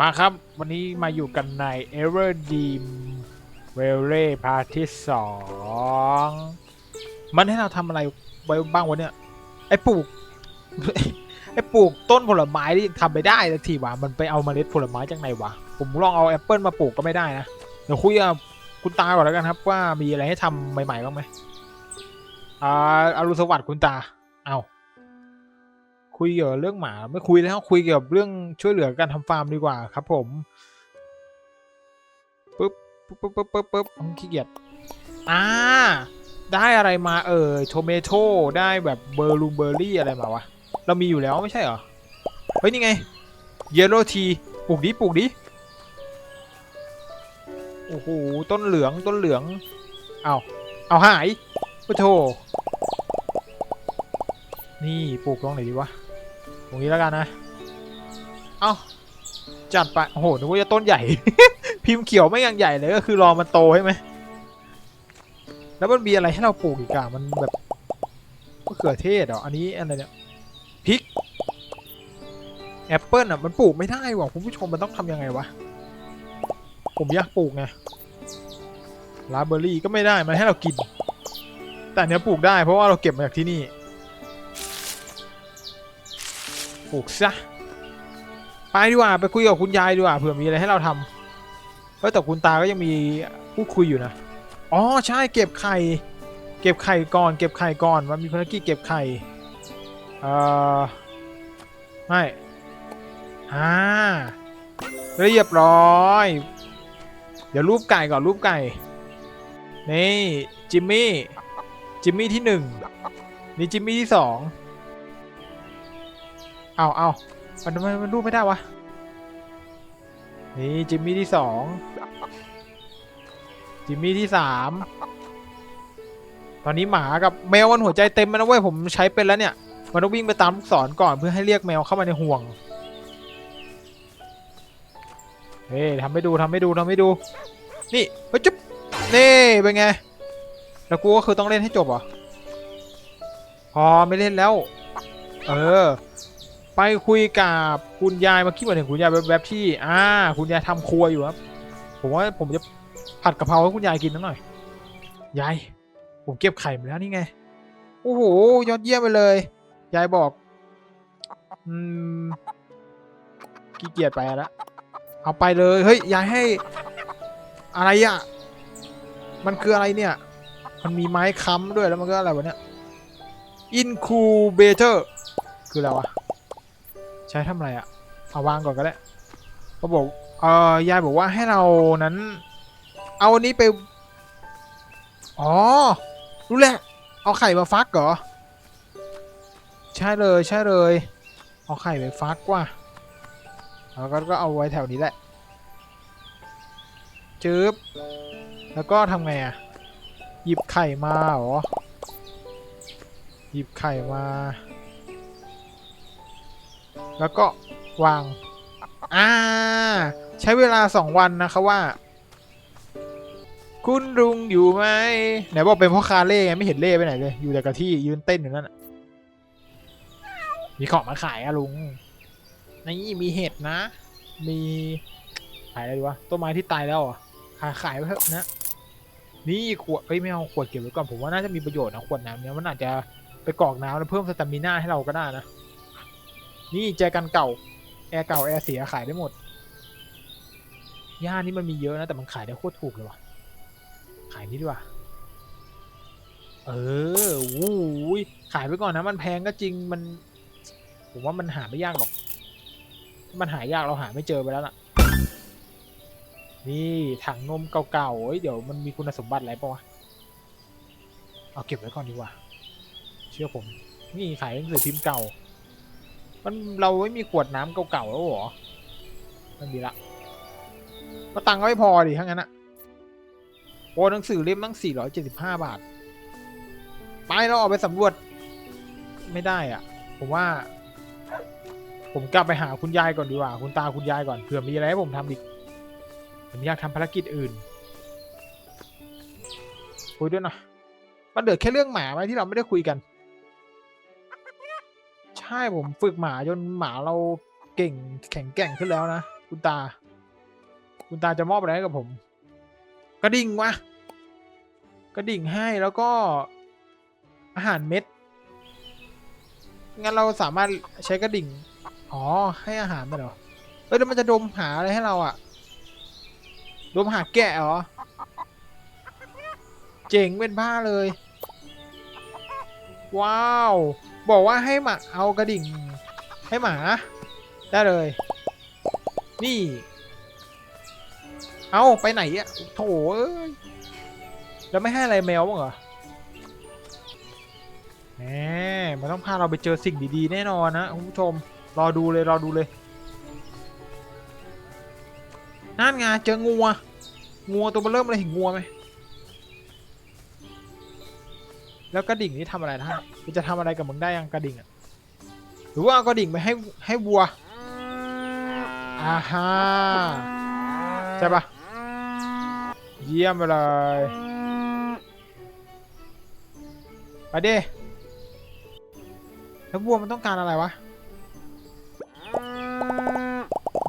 มาครับ วันนี้มาอยู่กันใน Ever Dream v e l l e พาร์ทที่สองมันให้เราทำอะไรไว้บ้างวะเนี่ย ไอ้ปลูก ไอ้ปลูกต้นผลไม้ที่ทำไปได้สักทีวะมันไปเอาเมล็ดผลไม้จากไหนวะ ผมลองเอาแอปเปิลมาปลูกก็ไม่ได้นะ เดี๋ยวคุยกับคุณตาก่อนแล้วกันครับ ว่ามีอะไรให้ทำใหม่ๆบ้างไหมอ่าอรุณสวัสดิ์คุณตา เอา คุยเกี่ยวกับเรื่องหมา ไม่คุยแล้วคุยเกี่ยวกับเรื่องช่วยเหลือการทำฟาร์มดีกว่าครับผมปึ๊บปึ๊บปึ๊บปึ๊บปึ๊บปึ๊บขี้เกียจอ่าได้อะไรมาเอ่ยโทเมโตได้แบบเบอร์ลูเบอร์รี่อะไรมาวะ เรามีอยู่แล้วไม่ใช่เหรอ เฮ้ย นี่ไงเยลโลทีปลูกดิปลูกดิโอ้โหต้นเหลืองต้นเหลือง เอาเอาหายโอ้โถนี่ปลูกตรงไหนดีวะ ตรงนี้แล้วกันนะ เอาจัดไปโอ้โหนึกว่าจะต้นใหญ่ พิมพ์เขียวไม่ยังใหญ่เลยก็คือรอมันโตใช่ไหมแล้วมันมีอะไรให้เราปลูกอีกอะมันแบบมะเขือเทศเหรออันนี้อะไรเนี่ยพริกแอปเปิลอะมันปลูกไม่ได้ว่ะคุณผู้ชมมันต้องทำยังไงวะผมอยากปลูกไงลาเบอร์รี่ก็ไม่ได้มันให้เรากิน แต่อันเนี้ยปลูกได้เพราะว่าเราเก็บมาจากที่นี่ ปลูกซะไปดีกว่าไปคุยกับคุณยายดีกว่าเผื่อมีอะไรให้เราทำเออแต่คุณตาก็ยังมีพูดคุยอยู่นะอ๋อใช่เก็บไข่ เก็บไข่ก่อน เก็บไข่ก่อนมันมีภารกิจเก็บไข่เอ่อไม่อ่าเรียบร้อย เดี๋ยวรูปไก่ก่อนรูปไก่ นี่จิมมี่จิมมี่ที่หนึ่งนี่จิมมี่ที่สอง เอาเอามันมันรูปไม่ได้วะ นี่จิมมี่ที่สอง จิมมี่ที่สาม ตอนนี้หมากับแมวมันหัวใจเต็มแล้วนะเว้ยผมใช้เป็นแล้วเนี่ย มันต้องวิ่งไปตามลูกศรก่อนเพื่อให้เรียกแมวเข้ามาในห่วง เฮ้ยทำให้ดูทำให้ดูทำให้ดู นี่เฮ้ยจุ๊บนี่เป็นไง แล้วกูก็คือต้องเล่นให้จบเหรอ พอไม่เล่นแล้ว เออ ไปคุยกับคุณยายมาคิดว่าถึงคุณยายแบบๆที่ อ่า คุณยายทำครัวอยู่ครับ ผมว่าผมจะผัดกะเพราให้คุณยายกินนิดหน่อย ยาย ผมเก็บไข่มาแล้วนี่ไง โอ้โห ยอดเยี่ยมไปเลย ยายบอก อืมขี้เกียจไปแล้ว เอาไปเลย เฮ้ย ยายให้ อะไรอะ มันคืออะไรเนี่ย มันมีไม้ค้ำด้วยแล้วมันก็อะไรวะเนี่ย incubator คืออะไรวะ ใช้ทำอะไรอะเอาวางก่อนก็ได้เขาบอกเออยายบอกว่าให้เรานั้น เอาอันนี้ไป อ๋อ รู้แหละเอาไข่มาฟักเหรอ ใช่เลยใช่เลย เอาไข่ไปฟักว่ะแล้วก็ก็เอาไว้แถวนี้แหละจึ๊บแล้วก็ทำไงอะหยิบไข่มาเหรอ หยิบไข่มา แล้วก็วาง อ่า ใช้เวลาสองวันนะคะว่า คุณลุงอยู่ไหมไหนบอกเป็นพ่อคาเล่ไงไม่เห็นเล่ไปไหนเลย อยู่แต่กับที่ยืนเต้นอยู่นั่นมีของมาขายอะลุง นี่มีเห็ดนะ มีขายอะไรดีวะ ต้นไม้ที่ตายแล้วอะขายขายไปเถอะนะ นี่ขวดเอ้ยไม่เอาขวดเก็บไว้ก่อนผมว่าน่าจะมีประโยชน์นะขวดน้ำเนี้ยมันอาจจะไปกรอกน้ำแล้วเพิ่มสตามิน่าให้เราก็ได้นะ นี่แจกันเก่า แอร์เก่า แอร์เสียขายได้หมดหญ้านี่มันมีเยอะนะ แต่มันขายได้โคตรถูกเลยว่ะ ขายนี่ดีกว่า เออวู้ยขายไปก่อนนะ มันแพงก็จริง มัน ผมว่ามันหาไม่ยากหรอก มันหายากเราหาไม่เจอไปแล้วล่ะ นี่ถังนมเก่าๆเเดี๋ยวมันมีคุณสมบัติอะไรปะวะ เอาเก็บไว้ก่อนดีกว่า เชื่อผม นี่ขายหนังสือพิมพ์เก่า มันเราไม่มีขวดน้ำเก่าๆแล้วเหรอมันดีละก็ตังค์ก็ไม่พอดิทั้งนั้นอะโอ้หนังสือเล่มตั้ง475บห้าบาท ไปเราออกไปสำรวจ ไม่ได้อะ ผมว่า ผมกลับไปหาคุณยายก่อนดีกว่า คุณตาคุณยายก่อนเผื่อมีอะไรให้ผมทำอีก ผมอยากทำภารกิจอื่นคุยด้วยนะมันเดือดแค่เรื่องหมาไหมที่เราไม่ได้คุยกัน ช่ผมฝึกหมาจนหมาเราเก่งแข็งแกร่งขึ้นแล้วนะ คุณตา คุณตาจะมอบอะไรให้กับผม กระดิ่งวะกระดิ่งให้แล้วก็อาหารเม็ด งั้นเราสามารถใช้กระดิ่ง อ๋อ ให้อาหารมันเหรอ เอ้ยแล้วมันจะดมหาอะไรให้เราอะดมหาแกะเหรอ เจ๋งเป็นบ้าเลย ว้าว บอกว่าให้หมาเอากระดิ่ง ให้หมา ได้เลย นี่ เอาไปไหนอะโถเอ้ยแล้วไม่ให้อะไรแมวบ้างเหรอแหมมันต้องพาเราไปเจอสิ่งดีๆ แน่นอนนะคุณผู้ชม รอดูเลยรอดูเลยนั่นไงเจองัวงัวตัวมันเริ่มเลยเห็นงัวไหม แล้วกระดิ่งนี่ทำอะไรได้มันจะทำอะไรกับมึงได้ยังกระดิ่งอะหรือว่าเอากระดิ่งไปให้ให้วัวอ่าฮะใช่ปะเยี่ยมไปเลยไปดิแล้ววัวมันต้องการอะไรวะ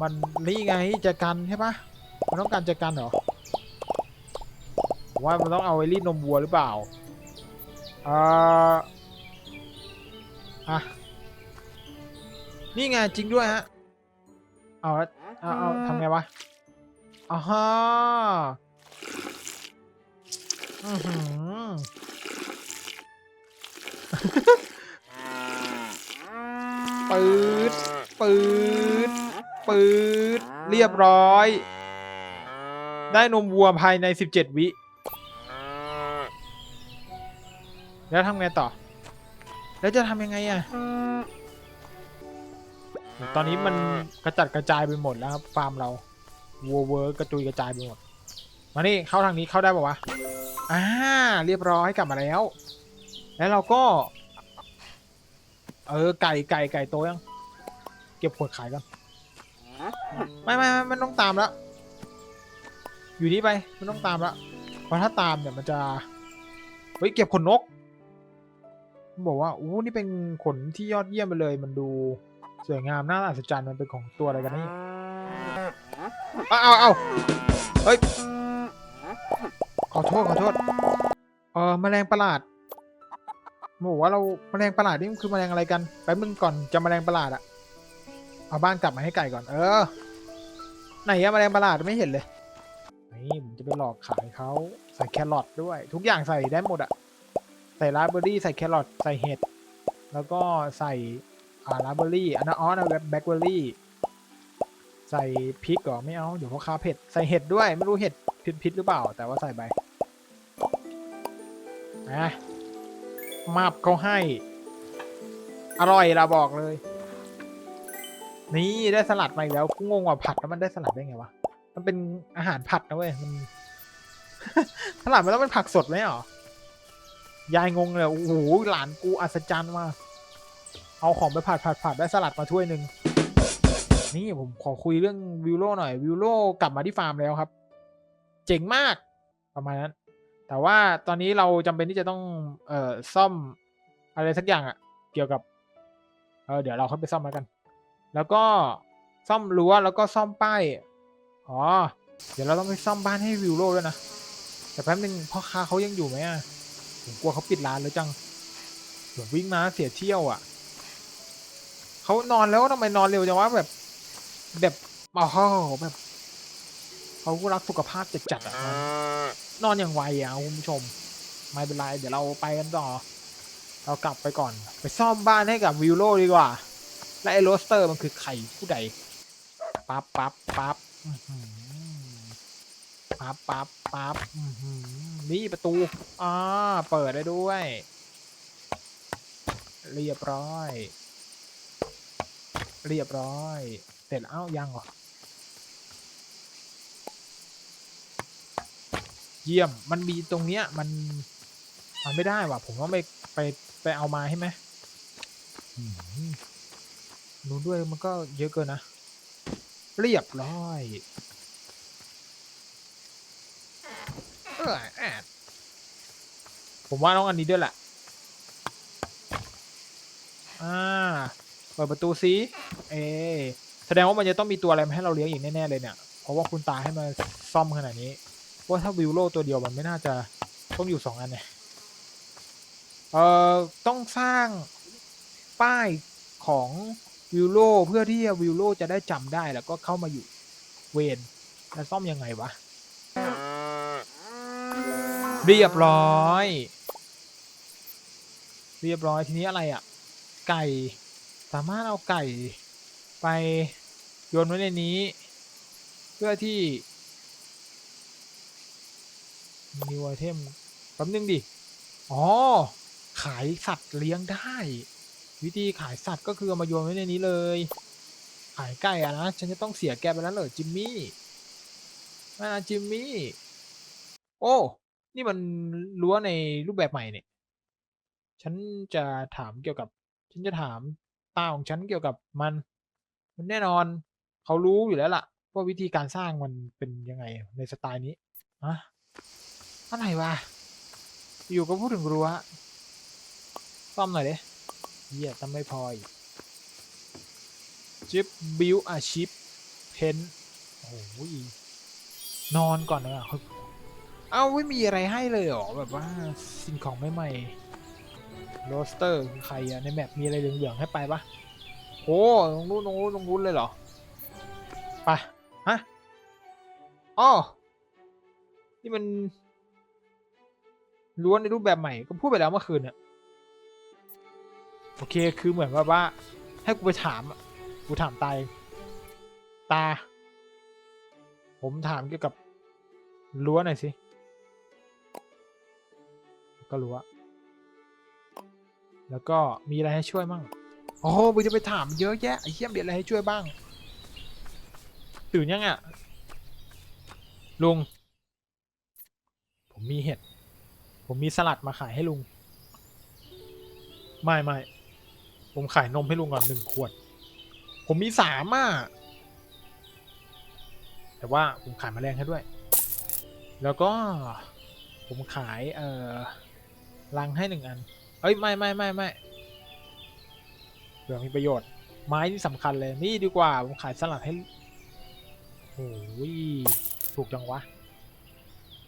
มันนี่ไงจะกันใช่ปะมันต้องการจะกันเหรอว่ามันต้องเอาไว้รีดนมวัวหรือเปล่า เอ่ออะนี่ไงจริงด้วยฮะ เอาละเอาเอาทำไงวะอ๋อฮะอือหือ ปืดปืดปืดเรียบร้อย ได้นมวัวภายใน 17 วิ แล้วทำไงต่อ แล้วจะทำยังไงอะตอนนี้มันกระจัดกระจายไปหมดแล้วครับฟาร์มเราวัวเวิร์กกระจุยกระจายไปหมด มานี่เข้าทางนี้เข้าได้ปะวะ อ่า เรียบร้อยกลับมาแล้ว แล้วเราก็ เออไก่ไก่ไก่โตยัง เก็บขวดขายก่อนไม่ไม่ไม่ไม่ต้องตามแล้ว อยู่นี่ไปไม่ต้องตามแล้วเพราะถ้าตามเนี่ยมันจะ เฮ้ยเก็บขนนก บอกว่าอู้นี่เป็นขนที่ยอดเยี่ยมไปเลย มันดูสวยงามน่าอัศจรรย์มันเป็นของตัวอะไรกันนี่เอาเอาเอาเฮ้ยขอโทษขอโทษเออแมลงประหลาดบอกว่าเราแมลงประหลาดนี่มันคือแมลงอะไรกันแป๊บนึงก่อนจะแมลงประหลาดอะเอาบ้านกลับมาให้ไก่ก่อน เออ ไหนอะแมลงประหลาดไม่เห็นเลยนี่ผมจะไปหลอกขายเขาใส่แครอทด้วย ทุกอย่างใส่ได้หมดอะ ใส่ราสเบอร์รี่ใส่แครอทใส่เห็ด แล้วก็ใส่อ่าราสเบอร์รี่อันนั้นอ๋อนะแบล็คเบอร์รี่ ใส่พริกเหรอไม่เอาเดี๋ยวพ่อค้าเผ็ดใส่เห็ดด้วยไม่รู้เห็ดพิษพิษหรือเปล่า แต่ว่าใส่ไปนะมาบเขาให้ อร่อยละบอกเลย นี่ได้สลัดมาอีกแล้วกูงงว่าผัดแล้วมันได้สลัดได้ไงวะมันเป็นอาหารผัดนะเว้ยมันสลัดมันต้องเป็นผักสดไหมหรอ ยายงงเลยโอ้โหหลานกูอัศจรรย์มากเอาของไปผัดผัดผัดได้สลัดมาถ้วยหนึ่งนี่ผมขอคุยเรื่องวิวโลหน่อยวิวโลกลับมาที่ฟาร์มแล้วครับ เจ๋งมากประมาณนั้น แต่ว่าตอนนี้เราจำเป็นที่จะต้องเอ่อซ่อมอะไรสักอย่างอะเกี่ยวกับเออเดี๋ยวเราเข้าไปซ่อมแล้วกัน แล้วก็ซ่อมรั้วแล้วก็ซ่อมป้ายอ๋อเดี๋ยวเราต้องไปซ่อมบ้านให้วิวโลด้วยนะแต่แป๊บนึงพ่อค้าเขายังอยู่ไหมอะ ผมกลัวเขาปิดร้านแล้วจังเดี๋ยววิ่งมาเสียเที่ยวอะเขานอนแล้วทำไมนอนเร็วจังวะแบบ แบบอ๋อแบบเขาก็รักสุขภาพจัดๆอะนอนอย่างไวอะคุณผู้ชม ไม่เป็นไรเดี๋ยวเราไปกันต่อ เรากลับไปก่อน ไปซ่อมบ้านให้กับวิวโลดีกว่า และไอ้โรสเตอร์มันคือไข่ผู้ใดปั๊บปั๊บปั๊บ ปั๊บปั๊บปั๊บนี่ประตูอ่าเปิดได้ด้วย เรียบร้อย เรียบร้อย เสร็จแล้วเอ้ายังเหรอเยี่ยม มันมีตรงเนี้ย มัน มันไม่ได้ว่ะ ผมต้องไปไปไปเอามาใช่ไหมอืมรู้ด้วยมันก็เยอะเกินนะ เรียบร้อย เอแอดผมว่าต้องอันนี้ด้วยแหละ อ่า เปิดประตูสิเอแสดงว่ามันจะต้องมีตัวอะไรมาให้เราเลี้ยงอีกแน่ ๆ เลยเนี่ย เพราะว่าคุณตาให้มาซ่อมขนาดนี้เพราะว่าถ้าวิวโลตัวเดียวมันไม่น่าจะต้องอยู่สองอันเนี่ย เอ่อ ต้องสร้างป้ายของวิวโลเพื่อที่วิวโลจะได้จำได้แล้วก็เข้ามาอยู่เวนแล้วซ่อมยังไงวะ เรียบร้อย เรียบร้อยทีนี้อะไรอะ่ะ ไก่ สามารถเอาไก่ ไปโยนไว้ในนี้ เพื่อที่นิวไอเทมแป๊บนึงดิ อ๋อ ขายสัตว์เลี้ยงได้ วิธีขายสัตว์ก็คือเอามาโยนไว้ในนี้เลย ขายไก่อะนะ ฉันจะต้องเสียแกไปแล้วเหรอจิมมี่ไม่นะจิมมี่ โอ้ นี่มันรั้วในรูปแบบใหม่เนี่ย ฉันจะถามเกี่ยวกับ ฉันจะถามตาของฉันเกี่ยวกับมัน มันแน่นอน เขารู้อยู่แล้วล่ะ ว่าวิธีการสร้างมันเป็นยังไงในสไตล์นี้อะอะไรวะ อยู่ก็พูดถึงรั้วซ่อมหน่อยเดิเหี้ยทำไม่พออีกจิบบิวอาชิปเพนโอ้โหนอนก่อนนะค่อย เอ้าไม่มีอะไรให้เลยเหรอแบบว่าสิ่งของใหม่ๆโรสเตอร์คือใครอะในแมปมีอะไรเหลืองๆให้ไปปะโอ้ตรงนู้นตรงนู้นตรงนู้นเลยเหรอไปฮะอ๋อนี่มันล้วนในรูปแบบใหม่ก็พูดไปแล้วเมื่อคืนเนี่ยโอเคคือเหมือนว่าว่า ให้กูไปถามกูถามตาเองตา ผมถามเกี่ยวกับรั้วนหน่อยสิ ก็รั้วแล้วก็มีอะไรให้ช่วยมั่งโอ้โหมึงจะไปถามเยอะแยะไอ้เหี้ยมีอะไรให้ช่วยบ้าง ตื่นยังอะลุง ผมมีเห็ด ผมมีสลัดมาขายให้ลุง ไม่ไม่ผมขายนมให้ลุงก่อนหนึ่งขวด ผมมีสามอะแต่ว่าผมขายแมลงให้ด้วย แล้วก็ผมขายเอ่อ รังให้หนึ่งอัน เอ้ยไม่ไม่ไม่ไม่เผื่อมีประโยชน์ ไม้ที่สำคัญเลย นี่ดีกว่า ผมขายสลัดให้โอ้ยถูกจังวะ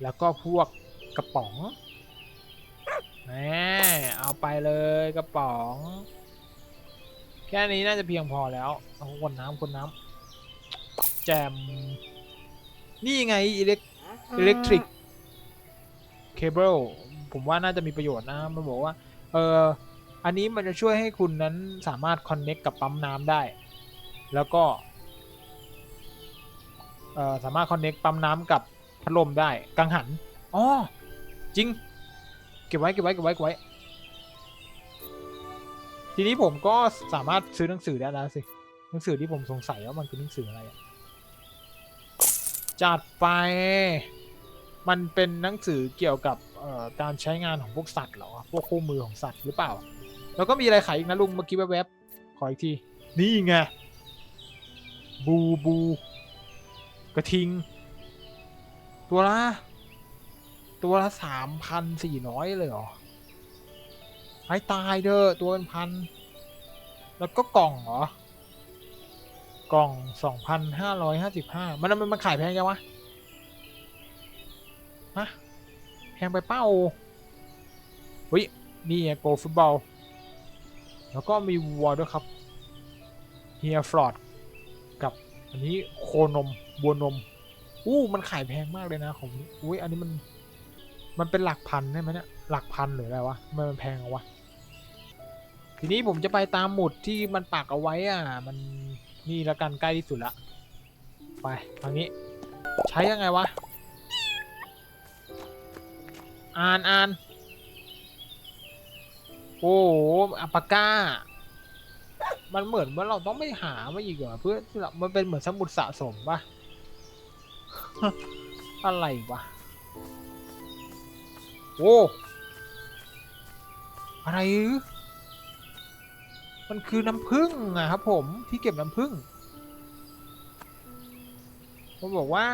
แล้วก็พวกกระป๋องแหมเอาไปเลยกระป๋อง แค่นี้น่าจะเพียงพอแล้วเอาคนน้ำคนน้ำแจม นี่ไงอิเล็กอิเล็กทริกเคเบิล ผมว่าน่าจะมีประโยชน์นะมันบอกว่า เอออันนี้มันจะช่วยให้คุณนั้นสามารถคอนเน็กกับปั๊มน้ำได้ แล้วก็เออสามารถคอนเน็กปั๊มน้ำกับพัดลมได้กังหันอ๋อจริง เก็บไว้เก็บไว้เก็บไว้เก็บไว้ ทีนี้ผมก็สามารถซื้อหนังสือได้แล้วสิหนังสือที่ผมสงสัยว่ามันคือหนังสืออะไรจัดไป มันเป็นหนังสือเกี่ยวกับการใช้งานของพวกสัตว์เหรอ พวกคู่มือของสัตว์หรือเปล่า แล้วก็มีอะไรขายอีกนะลุงเมื่อกี้แวบๆ ขออีกที นี่ไง บูบู กระทิง ตัวละ ตัวละสามพันสี่ร้อยเลยเหรอให้ตายเด้อตัวเป็นพัน แล้วก็กล่องเหรอ กล่องสองพันห้าร้อยห้าสิบห้ามันมันขายแพงยังวะ ฮะแพงไปเป้าเฮ้ยนี่ไงโปรฟุตบอล แล้วก็มีวัวด้วยครับเฮียฟลอดกับอันนี้โคนมบัวนม อู้มันขายแพงมากเลยนะของอุ้ยอันนี้มันมันเป็นหลักพันใช่ไหมเนี่ยหลักพันหรืออะไรวะมันแพงวะทีนี้ผมจะไปตามหมุดที่มันปักเอาไว้อะ มันนี่ละกันใกล้ที่สุดละ ไปทางนี้ ใช้ยังไงวะ อ่านอ่านโอ้โหอัปปาก้า มันเหมือนว่าเราต้องไม่หามาอีกเหรอเพื่อที่เรามันเป็นเหมือนสมุดสะสมปะอะไรวะโอ้อะไรอือมันคือน้ำผึ้งอะครับผมที่เก็บน้ำผึ้งมันบอกว่า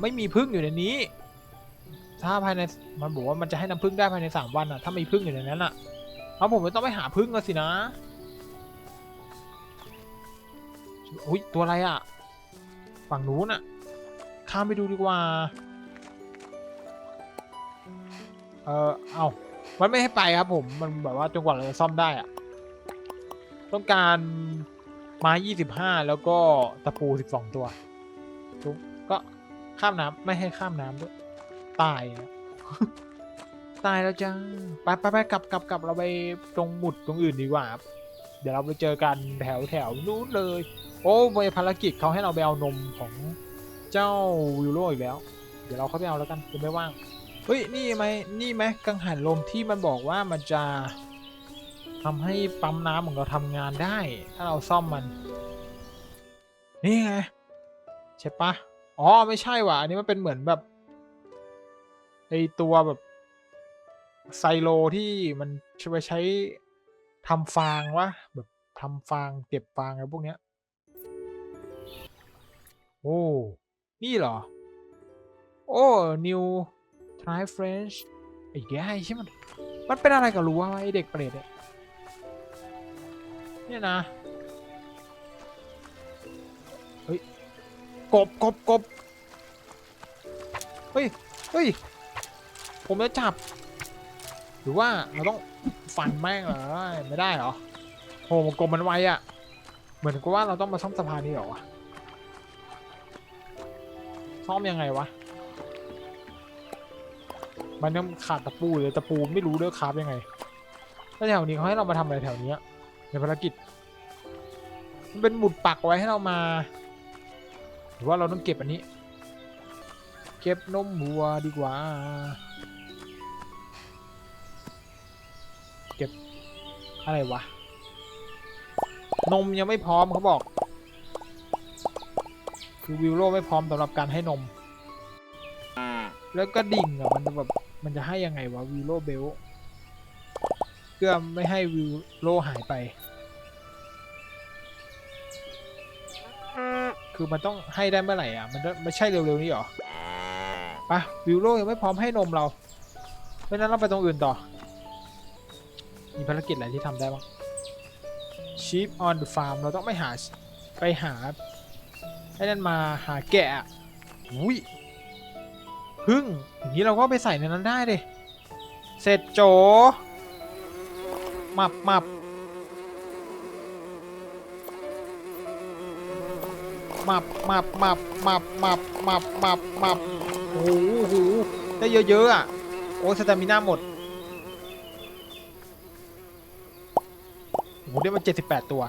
ไม่มีผึ้งอยู่ในนี้ ถ้าภายในมันบอกว่ามันจะให้น้ำผึ้งได้ภายในสามวันอะถ้ามีผึ้งอยู่ในนั้นอะเอาผมไม่ต้องไปหาผึ้งแล้วสินะอุ้ยตัวอะไรอะฝั่งนู้นอะข้ามไปดูดีกว่า เออเอามันไม่ให้ไปครับผม มันแบบว่าจนกว่าเราจะซ่อมได้อะต้องการไม้ยี่สิบห้าแล้วก็ตะปูสิบสองตัว ก็ข้ามน้ำไม่ให้ข้ามน้ำด้วย ตายอะตายแล้วจังไปไปไปกลับกลับกลับเราไปตรงหมุดตรงอื่นดีกว่าครับเดี๋ยวเราไปเจอกันแถวแถวนู้นเลย โอ้ไปภารกิจเขาให้เราไปเอานมของเจ้าวิลโลอีกแล้ว เดี๋ยวเราเข้าไปเอาแล้วกันยังไม่ว่างเฮ้ยนี่ไหมนี่ไหมกังหันลมที่มันบอกว่ามันจะทำให้ปั๊มน้ำของเราทำงานได้ ถ้าเราซ่อมมัน นี่ไงใช่ปะอ๋อไม่ใช่ว่ะอันนี้มันเป็นเหมือนแบบ ไอตัวแบบไซโลที่มันจะไปใช้ทำฟางวะแบบทำฟางเก็บฟางอะไรพวกเนี้ย โอ้ นี่เหรอ โอ้ new try French ไอ้แกไอ้ใช่มัน มันเป็นอะไรกับรู้วะไอเด็กเปรตเนี่ยเนี่ยนะ เฮ้ย กบกบกบเฮ้ย เฮ้ย ผมจะจับ หรือว่าเราต้องฟันแม่งเหรอไม่ได้เหรอโหมันกลมมันไวอะเหมือนกับว่าเราต้องมาซ่อมสะพานนี้เหรอวะซ่อมยังไงวะ มันยังขาดตะปูเลยตะปูไม่รู้ด้วยคราบยังไงแล้วแถวนี้เขาให้เรามาทำอะไรแถวนี้ในภารกิจ มันเป็นหมุดปักไว้ให้เรามา หรือว่าเราต้องเก็บอันนี้ เก็บนมวัวดีกว่า เก็บอะไรวะ นมยังไม่พร้อมเขาบอก คือวิลโลไม่พร้อมสำหรับการให้นม แล้วก็ดิ่งอะมันจะแบบมันจะให้ยังไงวะวิลโลเบลเพื่อไม่ให้วิลโลหายไป คือมันต้องให้ได้เมื่อไหร่อะ มันไม่ใช่เร็วๆนี้หรอปะวิลโลยังไม่พร้อมให้นมเรา เพราะนั้นเราไปตรงอื่นต่อ มีภารกิจอะไรที่ทำได้บ้าง sheep on the farm เราต้องไปหาไปหาไอ้นั่นมาหาแกะอะอุ้ยพึ่งอย่างนี้เราก็ไปใส่ในนั้นได้เลยเสร็จโจมับมับมับมับมับมับมับมับมับมับโอ้โหได้เยอะๆอะ โอ้สตามิน่าหมด โอ้โหได้มาเจ็ดสิบแปดตัว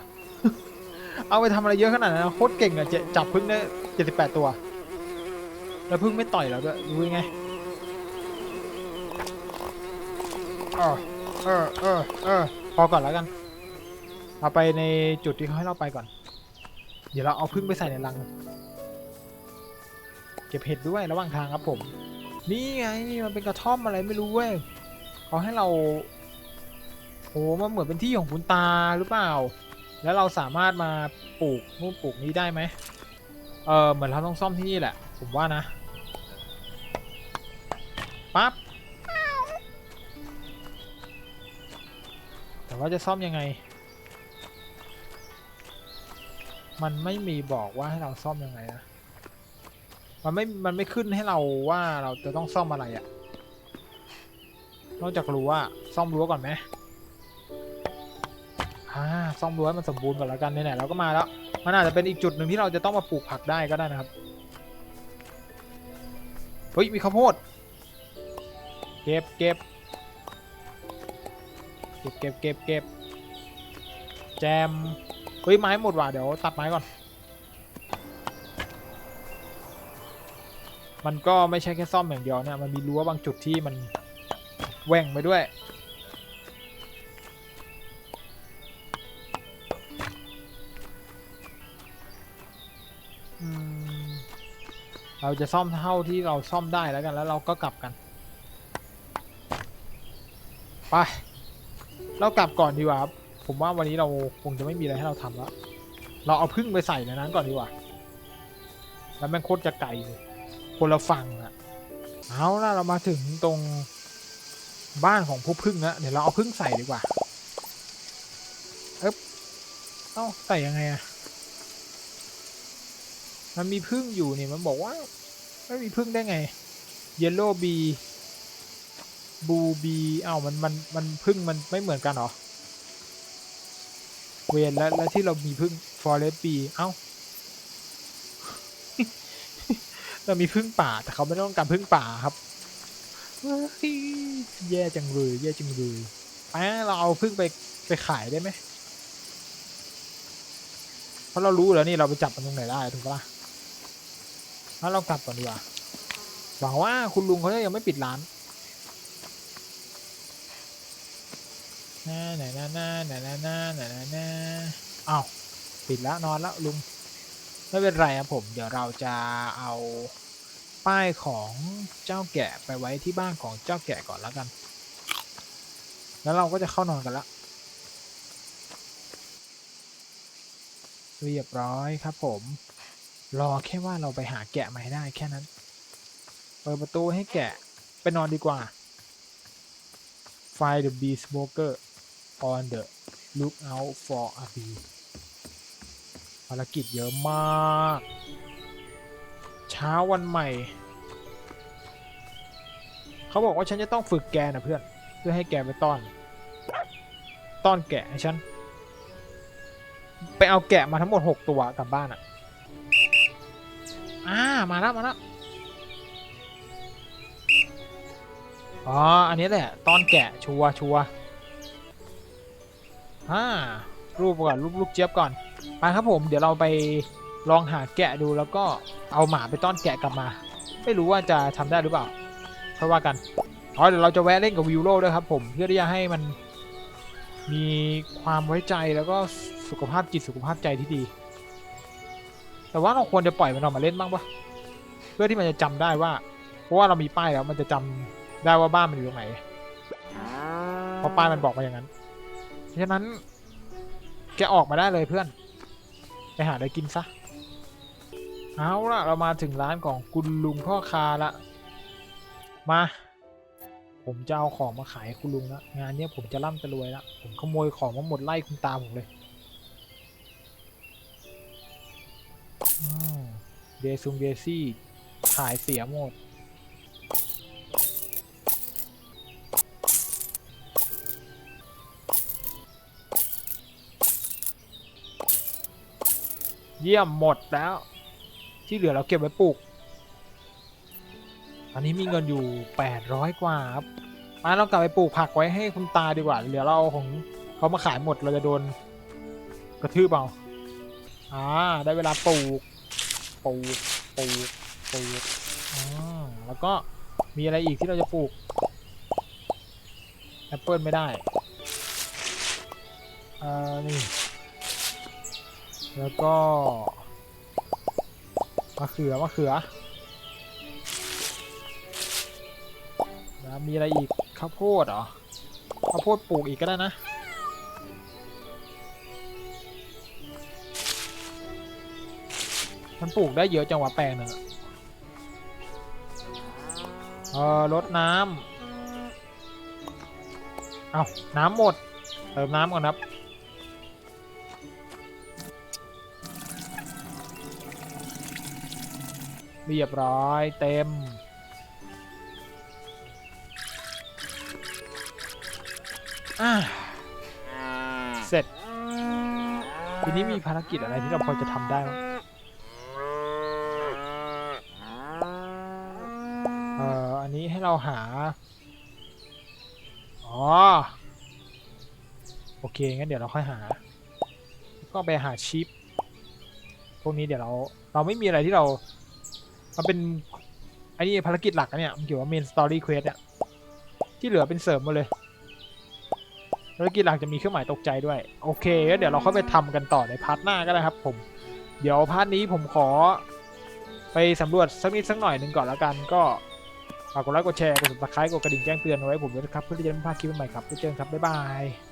เอาไปทำอะไรเยอะขนาดนั้นนะโคตรเก่งอะเจจับพึ่งได้เจ็ดสิบแปดตัว แล้วพึ่งไม่ต่อยเราด้วยรู้ยังไงเออเออเออเออพอก่อนแล้วกัน เอาไปในจุดที่เขาให้เราไปก่อน เดี๋ยวเราเอาพึ่งไปใส่ในรัง เก็บเห็ดด้วยระหว่างทางครับผม นี่ไงมันเป็นกระท่อมอะไรไม่รู้เว้ยเขาให้เราโอ้มันเหมือนเป็นที่ของคุณตาหรือเปล่า แล้วเราสามารถมาปลูกนู่นปลูกนี้ได้ไหมเออเหมือนเราต้องซ่อมที่นี่แหละ ผมว่านะปั๊บแต่ว่าจะซ่อมยังไง มันไม่มีบอกว่าให้เราซ่อมยังไงนะมันไม่ มันไม่ขึ้นให้เราว่าเราจะต้องซ่อมอะไรอะนอกจากรู้ว่าซ่อมรั้วก่อนไหม อ่าซ่อมรั้วให้มันสมบูรณ์ก่อนแล้วกันไหนๆเราก็มาแล้ว มันอาจจะเป็นอีกจุดหนึ่งที่เราจะต้องมาปลูกผักได้ก็ได้นะครับ เฮ้ย มีข้าวโพด เก็บเก็บเก็บเก็บเก็บเก็บแจม เฮ้ย ไม้หมดว่ะ เดี๋ยวตัดไม้ก่อน มันก็ไม่ใช่แค่ซ่อมอย่างเดียวเนี่ย มันมีรั้วบางจุดที่มันแหว่งไปด้วย เราจะซ่อมเท่าที่เราซ่อมได้แล้วกันแล้วเราก็กลับกันไปเรากลับก่อนดีกว่าครับผมว่าวันนี้เราคงจะไม่มีอะไรให้เราทำแล้ว เราเอาพึ่งไปใส่ในนั้นก่อนดีกว่า แล้วแม่งโคตรจะไกลเลยคนละฝั่งอะเอาล่ะเรามาถึงตรงบ้านของผู้พึ่งแล้วเดี๋ยวเราเอาพึ่งใส่ดีกว่า เอ๊บเอ้าใส่ยังไงอะ มันมีพึ่งอยู่นี่มันบอกว่า ไม่มีพึ่งได้ไง เยลโล่บีบูบีอ้าวมันมันมันพึ่งมันไม่เหมือนกันหรอ เวนแล้วแล้วที่เรามีพึ่งฟอเรสบีเอ้าเรามีพึ่งป่า แต่เขาไม่ต้องการพึ่งป่าครับแย่จังเลยแย่จังเลยไปเราเอาพึ่งไปไปขายได้ไหมเพราะเรารู้แล้วนี่เราไปจับมันตรงไหนได้ถูกปะล่ะ ถ้าเรากลับก่อนดีกว่าหวังว่าคุณลุงเขาจะยังไม่ปิดร้านน่าหน่าน่าน่าน่าน่าน่าน่าอ้าวปิดแล้วนอนแล้วลุง ไม่เป็นไรครับผม เดี๋ยวเราจะเอาป้ายของเจ้าแกะไปไว้ที่บ้านของเจ้าแกะก่อนแล้วกัน แล้วเราก็จะเข้านอนกันละเรียบร้อยครับผม รอแค่ว่าเราไปหาแกะมาให้ได้แค่นั้น เปิดประตูให้แกะไปนอนดีกว่า Find the bee smoker on the lookout for a bee ภารกิจเยอะมาก เช้าวันใหม่ เขาบอกว่าฉันจะต้องฝึกแกนะเพื่อน เพื่อให้แกไปต้อน ต้อนแกะให้ฉัน ไปเอาแกะมาทั้งหมด 6 ตัวกลับบ้านอะ อ่า มาแล้วมาแล้วอ๋อ อันนี้แหละ ตอนแกะชัวชัวร์อ่า รูปก่อนรูปลูกเจี๊ยบก่อน ไปครับผม เดี๋ยวเราไปลองหาแกะดูแล้วก็เอาหมาไปต้อนแกะกลับมา ไม่รู้ว่าจะทำได้หรือเปล่าค่อยว่ากันอ๋อเดี๋ยวเราจะแวะเล่นกับวิวโรด้วยครับผม เพื่อที่จะให้มันมีความไว้ใจแล้วก็สุขภาพจิตสุขภาพใจที่ดี แต่ว่าเราควรจะปล่อยมันออกมาเล่นบ้างปะเพื่อที่มันจะจำได้ว่า เพราะว่าเรามีป้ายแล้ว มันจะจำได้ว่าบ้านมันอยู่ตรงไหนเพราะป้ายมันบอกมาอย่างนั้นเพราะฉะนั้นแกออกมาได้เลยเพื่อน ไปหาอะไรกินซะเอาละเรามาถึงร้านของคุณลุงพ่อคาละ มา ผมจะเอาของมาขายให้คุณลุงแล้วงานเนี้ยผมจะร่ำจะรวยแล้วผมขโมยของมาหมดไล่คุณตาผมเลย เดซุงเดซี่ขายเสียหมด เยี่ยมหมดแล้ว ที่เหลือเราเก็บไว้ปลูกตอนนี้มีเงินอยู่ 800 กว่าครับมาเรากลับไปปลูกผักไว้ให้คุณตาดีกว่า เหลือเราเอาของเขามาขายหมดเราจะโดนกระทืบเอาอ่าได้เวลาปลูก ปลูกปลูกปลูกอ่าแล้วก็มีอะไรอีกที่เราจะปลูกแอปเปิลไม่ได้อ่านี่แล้วก็มะเขือมะเขือแล้วมีอะไรอีกข้าวโพดเหรอข้าวโพดปลูกอีกก็ได้นะ มันปลูกได้เยอะจังหวะแปลงหนึ่งอะเออรดน้ำเอาน้ำหมด เติมน้ำก่อนครับ เรียบร้อยเต็มอ่าเสร็จทีนี้มีภารกิจอะไรที่เราพอจะทำได้บ้างเอ่อ อันนี้ ให้เราหา อ๋อ โอเค งั้นเดี๋ยวเราค่อยหา ก็ไปหาชิป พวกนี้เดี๋ยวเรา เราไม่มีอะไรที่เรา มันเป็นไอ้นี่ภารกิจหลักอะเนี่ย มันเกี่ยวกับเมนสตอรี่เควสเนี่ย ที่เหลือเป็นเสริมมดเลย ภารกิจหลักจะมีเครื่องหมายตกใจด้วย โอเคเดี๋ยวเราเข้าไปทำกันต่อในพาร์ทหน้าก็ได้ครับ ผม เดี๋ยวพาร์ทนี้ผมขอไปสำรวจสักนิดสักหน่อยหนึ่งก่อนแล้วกันก็ ฝากกดไลค์กดแชร์กดติดตามกดกระดิ่งแจ้งเตือนเอาไว้ผมด้วยนะครับเพื่อที่จะไม่พลาดคลิปใหม่ครับเจอกันครับบ๊ายบาย